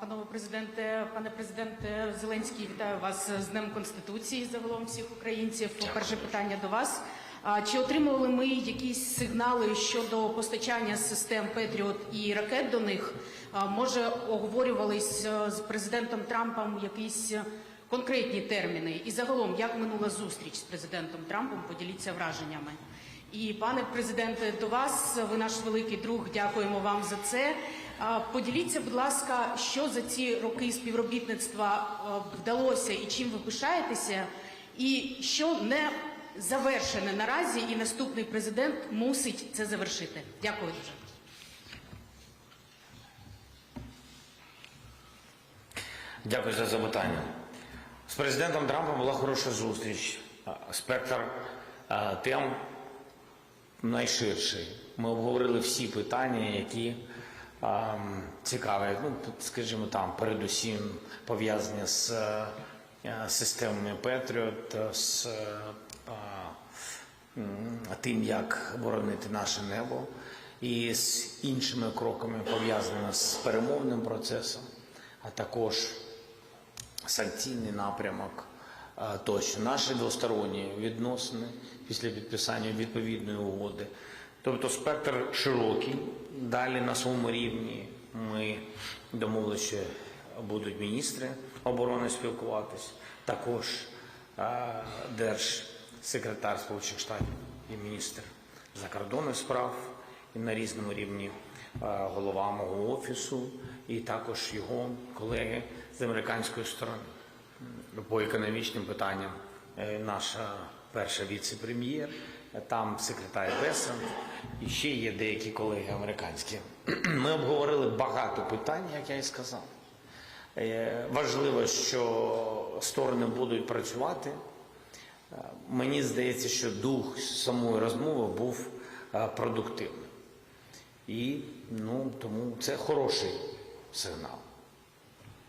Панове президенте, пане президенте Зеленський, вітаю вас з Днем Конституції загалом всіх українців. Перше питання до вас. Чи отримували ми якісь сигнали щодо постачання систем Петріот і ракет до них? Може, оговорювались е, з президентом Трампом якісь конкретні терміни? І загалом, як минула зустріч з президентом Трампом? Поділіться враженнями. І пане президенте, до вас ви наш великий друг. Дякуємо вам за це. Поділіться, будь ласка, що за ці роки співробітництва вдалося і чим ви пишаєтеся, і що не завершене наразі, і наступний президент мусить це завершити. Дякую дуже. Дякую за запитання. З президентом Трампом була хороша зустріч. Спектр тем найширший. Ми обговорили всі питання, які а, цікаві. Ну, скажімо, там, передусім пов'язані з е, системами Patriot, з е, а, тим, як боронити наше небо, і з іншими кроками пов'язаними з перемовним процесом, а також санкційний напрямок тощо. Наші двосторонні відносини після підписання відповідної угоди. Тобто спектр широкий. Далі на своєму рівні ми домовилися, що будуть міністри оборони спілкуватись, також держсекретар Сполучених Штатів і міністр закордонних справ і на різному рівні голова мого офісу, і також його колеги з американської сторони. По економічним питанням е, наша перша віце-прем'єр, там секретар Бесент, і ще є деякі колеги американські. Ми обговорили багато питань, як я і сказав. Е, Важливо, що сторони будуть працювати. Е, Мені здається, що дух самої розмови був продуктивним. І ну, тому це хороший сигнал.